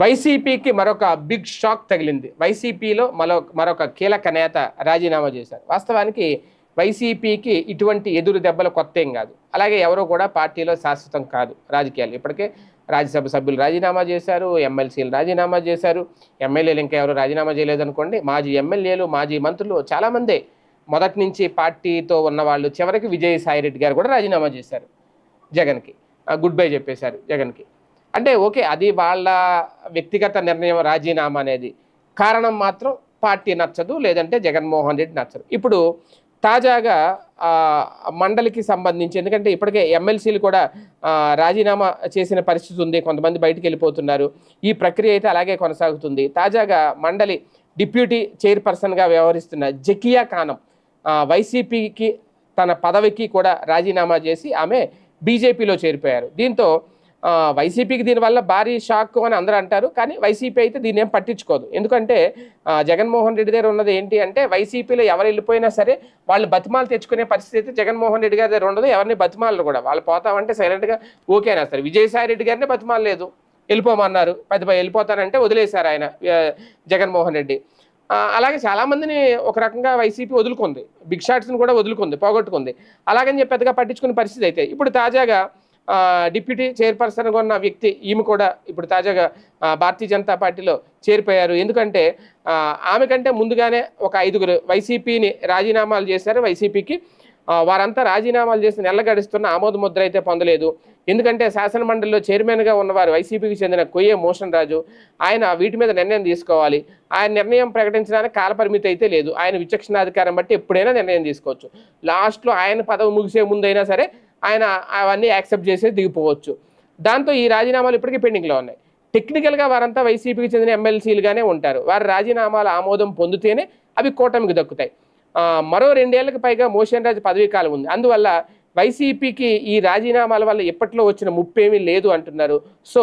వైసీపీకి మరొక big shock తగిలింది. వైసీపీలో మరో మరొక కీలక నేత రాజీనామా చేశారు. వాస్తవానికి వైసీపీకి ఇటువంటి ఎదురు దెబ్బలు కొత్త ఏం కాదు. అలాగే ఎవరో కూడా పార్టీలో శాశ్వతం కాదు రాజకీయాలు. ఇప్పటికే రాజ్యసభ సభ్యులు రాజీనామా చేశారు ఎమ్మెల్సీలు రాజీనామా చేశారు ఎమ్మెల్యేలు ఇంకా ఎవరు రాజీనామా చేయలేదనుకోండి మాజీ ఎమ్మెల్యేలు మాజీ మంత్రులు చాలామందే మొదటి నుంచి పార్టీతో ఉన్న వాళ్ళు చివరికి విజయసాయిరెడ్డి గారు కూడా రాజీనామా చేశారు జగన్కి. గుడ్ బై చెప్పేశారు జగన్కి. అంటే ఓకే అది వాళ్ళ వ్యక్తిగత నిర్ణయం రాజీనామా అనేది. కారణం మాత్రం పార్టీ నచ్చదు లేదంటే జగన్మోహన్ రెడ్డి నచ్చదు ఇప్పుడు తాజాగా మండలికి సంబంధించి ఎందుకంటే ఇప్పటికే ఎమ్మెల్సీలు కూడా రాజీనామా చేసిన పరిస్థితి ఉంది కొంతమంది బయటికి వెళ్ళిపోతున్నారు. ఈ ప్రక్రియ అయితే అలాగే కొనసాగుతుంది. తాజాగా మండలి డిప్యూటీ చైర్పర్సన్గా వ్యవహరిస్తున్న జకియా ఖానం వైసీపీకి తన పదవికి కూడా రాజీనామా చేసి ఆమె బీజేపీలో చేరిపోయారు. దీంతో వైసీపీకి దీనివల్ల భారీ షాక్ అని అందరూ అంటారు కానీ వైసీపీ అయితే దీన్ని ఏం పట్టించుకోదు. ఎందుకంటే జగన్మోహన్ రెడ్డి దగ్గర ఉన్నది ఏంటి అంటే వైసీపీలో ఎవరు వెళ్ళిపోయినా సరే వాళ్ళు బతిమాలు తెచ్చుకునే పరిస్థితి అయితే జగన్మోహన్ రెడ్డి గారి దగ్గర ఉండదు ఎవరిని బతిమాలు కూడా. వాళ్ళు పోతామంటే సైలెంట్గా ఓకేనా సరే విజయసాయి రెడ్డి గారిని బతిమాలు లేదు. వెళ్ళిపోమన్నారు. పెద్ద వెళ్ళిపోతానంటే వదిలేశారు ఆయన జగన్మోహన్ రెడ్డి. అలాగే చాలామందిని ఒక రకంగా వైసీపీ వదులుకుంది. బిగ్ షాట్స్ని కూడా వదులుకుంది పోగొట్టుకుంది. అలాగని చెప్పి పెద్దగా పట్టించుకునే పరిస్థితి అయితే ఇప్పుడు తాజాగా డిప్యూటీ చైర్పర్సన్గా ఉన్న వ్యక్తి ఈమె కూడా ఇప్పుడు తాజాగా భారతీయ జనతా పార్టీలో చేరిపోయారు. ఎందుకంటే ఆమె కంటే ముందుగానే ఒక ఐదుగురు వైసీపీని రాజీనామాలు చేశారు. వైసీపీకి వారంతా రాజీనామాలు చేసి నెల గడుస్తున్న ఆమోద ముద్ర అయితే పొందలేదు. ఎందుకంటే శాసనమండలిలో చైర్మన్గా ఉన్నవారు వైసీపీకి చెందిన కొయ్యే మోషన్ రాజు ఆయన వీటి మీద నిర్ణయం తీసుకోవాలి. ఆయన నిర్ణయం ప్రకటించడానికి కాలపరిమితి అయితే లేదు. ఆయన విచక్షణాధికారం బట్టి ఎప్పుడైనా నిర్ణయం తీసుకోవచ్చు. లాస్ట్లో ఆయన పదవి ముగిసే ముందైనా సరే ఆయన అవన్నీ యాక్సెప్ట్ చేసి దిగిపోవచ్చు. దాంతో ఈ రాజీనామాలు ఇప్పటికీ పెండింగ్లో ఉన్నాయి. టెక్నికల్గా వారంతా వైసీపీకి చెందిన ఎమ్మెల్సీలుగానే ఉంటారు. వారి రాజీనామాల ఆమోదం పొందితేనే అవి కూటమికి దక్కుతాయి. మరో రెండేళ్ళకు పైగా మోషన్ రాజు పదవీ కాలం ఉంది. అందువల్ల వైసీపీకి ఈ రాజీనామాల వల్ల ఎప్పట్లో వచ్చిన ముప్పేమీ లేదు అంటున్నారు. సో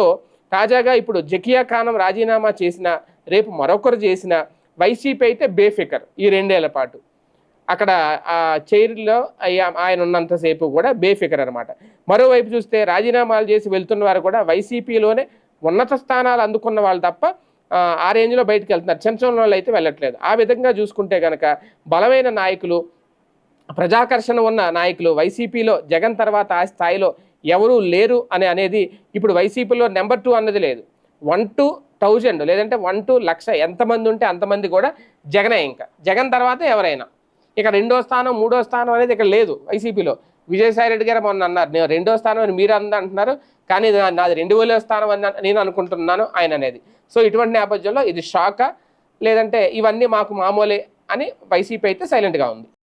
తాజాగా ఇప్పుడు జకియా ఖానం రాజీనామా చేసిన రేపు మరొకరు చేసిన వైసీపీ అయితే బేఫికర్ ఈ రెండేళ్ళ పాటు. అక్కడ ఆ చైర్లో అయ్యా- ఆయన ఉన్నంతసేపు కూడా బేఫికర్ అనమాట మరోవైపు చూస్తే రాజీనామాలు చేసి వెళ్తున్న వారు కూడా వైసీపీలోనే ఉన్నత స్థానాలు అందుకున్న వాళ్ళు తప్ప ఆ, ఆ రేంజ్లో బయటకు వెళ్తున్నారు. చిన్న చిన్న వాళ్ళు అయితే వెళ్ళట్లేదు. ఆ విధంగా చూసుకుంటే కనుక బలమైన నాయకులు ప్రజాకర్షణ ఉన్న నాయకులు వైసీపీలో జగన్ తర్వాత ఆ స్థాయిలో ఎవరూ లేరు అని అనేది ఇప్పుడు వైసీపీలో నెంబర్ టూ అన్నది లేదు. వన్ టు థౌజండ్ లేదంటే వన్ టు లక్ష ఎంతమంది ఉంటే అంతమంది కూడా జగనే ఇంకా. జగన్ తర్వాత ఎవరైనా. ఇక రెండో స్థానం మూడో స్థానం అనేది ఇక్కడ లేదు వైసీపీలో విజయసాయి రెడ్డి గారు మొన్న అన్నారు నేను రెండో స్థానం అని మీరు అంద అంటున్నారు కానీ నాది రెండు వేలో స్థానం అని నేను అనుకుంటున్నాను ఆయన అనేది. సో ఇటువంటి నేపథ్యంలో ఇది షాకా? లేదంటే ఇవన్నీ మాకు మామూలే అని వైసీపీ అయితే సైలెంట్గా ఉంది.